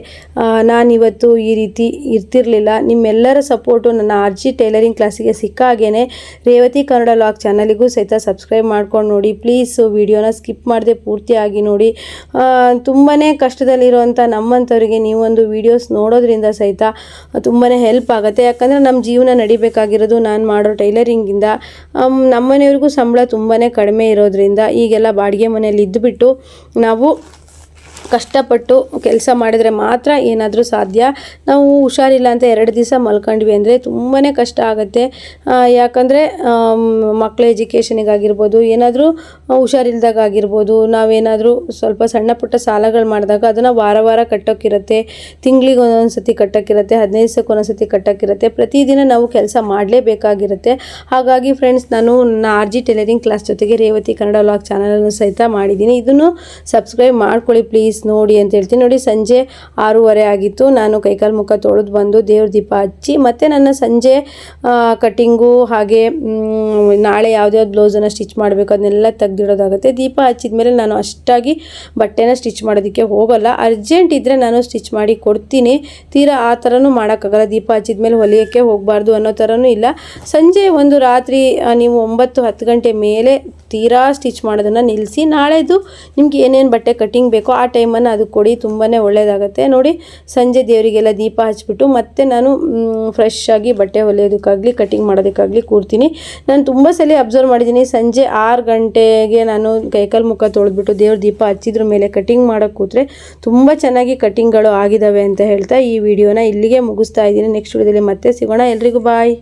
ನಾನಿವತ್ತು ಈ ರೀತಿ ಇರ್ತಿರಲಿಲ್ಲ. ನಿಮ್ಮೆಲ್ಲರ ಸಪೋರ್ಟು ನನ್ನ ಆರ್ ಜಿ ಟೈಲರಿಂಗ್ ಕ್ಲಾಸಿಗೆ ಸಿಕ್ಕ ಹಾಗೇ ರೇವತಿ ಕನ್ನಡ ಲಾಕ್ ಚಾನಲಿಗೂ ಸಹಿತ ಸಬ್ಸ್ಕ್ರೈಬ್ ಮಾಡ್ಕೊಂಡು ನೋಡಿ. ಪ್ಲೀಸು ವಿಡಿಯೋನ ಸ್ಕಿಪ್ ಮಾಡದೆ ಪೂರ್ತಿಯಾಗಿ ನೋಡಿ. ತುಂಬಾ ಕಷ್ಟದಲ್ಲಿರುವಂಥ ನಮ್ಮಂಥವ್ರಿಗೆ ನೀವೊಂದು ವೀಡಿಯೋಸ್ ನೋಡೋದ್ರಿಂದ ಸಹಿತ ತುಂಬಾ ಹೆಲ್ಪ್ ಆಗುತ್ತೆ. ಯಾಕಂದರೆ ನಮ್ಮ ಜೀವನ ನಡಿಬೇಕಾಗಿರೋದು ನಾನು ಮಾಡೋ ಟೈಲರಿಂಗಿಂದ ನಮ್ಮನೆಯವ್ರಿಗೂ ಸಂಬಳ ತುಂಬಾ ಕಡಿಮೆ ಇರೋದ್ರಿಂದ ಈಗೆಲ್ಲ ಬಾಡಿಗೆ ಮನೇಲಿ ಇದ್ದುಬಿಟ್ಟು ನಾವು ಕಷ್ಟಪಟ್ಟು ಕೆಲಸ ಮಾಡಿದರೆ ಮಾತ್ರ ಏನಾದರೂ ಸಾಧ್ಯ. ನಾವು ಹುಷಾರಿಲ್ಲ ಅಂತ ಎರಡು ದಿವಸ ಮಲ್ಕೊಂಡ್ವಿ ಅಂದರೆ ತುಂಬಾ ಕಷ್ಟ ಆಗುತ್ತೆ. ಯಾಕಂದರೆ ಮಕ್ಕಳ ಎಜುಕೇಷನಿಗಾಗಿರ್ಬೋದು ಏನಾದರೂ ಹುಷಾರಿಲ್ದಾಗ ಆಗಿರ್ಬೋದು, ನಾವೇನಾದರೂ ಸ್ವಲ್ಪ ಸಣ್ಣ ಪುಟ್ಟ ಸಾಲಗಳು ಮಾಡಿದಾಗ ಅದನ್ನು ವಾರ ವಾರ ಕಟ್ಟೋಕ್ಕಿರುತ್ತೆ, ತಿಂಗಳಿಗೆ ಒಂದೊಂದು ಸತಿ ಕಟ್ಟೋಕ್ಕಿರುತ್ತೆ, ಹದಿನೈದು ದಿವಸಕ್ಕೆ ಒಂದೊಂದು ಸತಿ ಕಟ್ಟೋಕ್ಕಿರುತ್ತೆ, ಪ್ರತಿದಿನ ನಾವು ಕೆಲಸ ಮಾಡಲೇಬೇಕಾಗಿರುತ್ತೆ. ಹಾಗಾಗಿ ಫ್ರೆಂಡ್ಸ್ ನಾನು ನನ್ನ ಆರ್ ಜಿ ಟೈಲರಿಂಗ್ ಕ್ಲಾಸ್ ಜೊತೆಗೆ ರೇವತಿ ಕನ್ನಡ ಲಾಗ್ ಚಾನಲನ್ನು ಸಹಿತ ಮಾಡಿದ್ದೀನಿ. ಇದನ್ನು ಸಬ್ಸ್ಕ್ರೈಬ್ ಮಾಡ್ಕೊಳ್ಳಿ ಪ್ಲೀಸ್ ನೋಡಿ ಅಂತ ಹೇಳ್ತೀನಿ. ನೋಡಿ, ಸಂಜೆ ಆರೂವರೆ ಆಗಿತ್ತು. ನಾನು ಕೈಕಾಲು ಮುಖ ತೊಳೆದು ಬಂದು ದೇವ್ರ ದೀಪ ಹಚ್ಚಿ, ಮತ್ತು ನನ್ನ ಸಂಜೆ ಕಟ್ಟಿಂಗು ಹಾಗೆ ನಾಳೆ ಯಾವ್ದ್ಯಾವ್ದು ಬ್ಲೌಸನ್ನು ಸ್ಟಿಚ್ ಮಾಡಬೇಕು ಅದನ್ನೆಲ್ಲ ತೆಗ್ದಿಡೋದಾಗುತ್ತೆ. ದೀಪ ಹಚ್ಚಿದ ಮೇಲೆ ನಾನು ಅಷ್ಟಾಗಿ ಬಟ್ಟೆನ ಸ್ಟಿಚ್ ಮಾಡೋದಕ್ಕೆ ಹೋಗಲ್ಲ. ಅರ್ಜೆಂಟ್ ಇದ್ದರೆ ನಾನು ಸ್ಟಿಚ್ ಮಾಡಿ ಕೊಡ್ತೀನಿ. ತೀರಾ ಆ ಥರನೂ ಮಾಡೋಕ್ಕಾಗಲ್ಲ. ದೀಪ ಹಚ್ಚಿದ ಮೇಲೆ ಹೊಲಿಯೋಕ್ಕೆ ಹೋಗಬಾರ್ದು ಅನ್ನೋ ಥರನೂ ಇಲ್ಲ. ಸಂಜೆ ಒಂದು ರಾತ್ರಿ ನೀವು ಒಂಬತ್ತು, ಹತ್ತು ಗಂಟೆ ಮೇಲೆ ತೀರಾ ಸ್ಟಿಚ್ ಮಾಡೋದನ್ನು ನಿಲ್ಲಿಸಿ, ನಾಳೆದು ನಿಮ್ಗೆ ಏನೇನು ಬಟ್ಟೆ ಕಟ್ಟಿಂಗ್ ಬೇಕೋ ಆ ಟೈಮನ್ನು ಅದು ಕೊಡಿ ತುಂಬಾ ಒಳ್ಳೆಯದಾಗತ್ತೆ ನೋಡಿ, ಸಂಜೆ ದೇವರಿಗೆಲ್ಲ ದೀಪ ಹಚ್ಚಿಬಿಟ್ಟು ಮತ್ತೆ ನಾನು ಫ್ರೆಶ್ ಆಗಿ ಬಟ್ಟೆ ಹೊಲಿಯೋದಕ್ಕಾಗಲಿ ಕಟಿಂಗ್ ಮಾಡೋದಕ್ಕಾಗಲಿ ಕೂರ್ತೀನಿ. ನಾನು ತುಂಬ ಸಲ ಅಬ್ಸರ್ವ್ ಮಾಡಿದ್ದೀನಿ, ಸಂಜೆ ಆರು ಗಂಟೆಗೆ ನಾನು ಕೈಕಾಲು ಮುಖ ತೊಳೆದ್ಬಿಟ್ಟು ದೇವ್ರ ದೀಪ ಹಚ್ಚಿದ್ರ ಮೇಲೆ ಕಟಿಂಗ್ ಮಾಡೋಕ್ಕೆ ಕೂತ್ರೆ ತುಂಬ ಚೆನ್ನಾಗಿ ಕಟಿಂಗ್ಗಳು ಆಗಿದ್ದಾವೆ ಅಂತ ಹೇಳ್ತಾ ಈ ವಿಡಿಯೋನ ಇಲ್ಲಿಗೆ ಮುಗಿಸ್ತಾ ಇದ್ದೀನಿ. ನೆಕ್ಸ್ಟ್ ವಿಡಿಯೋದಲ್ಲಿ ಮತ್ತೆ ಸಿಗೋಣ. ಎಲ್ರಿಗೂ ಬಾಯ್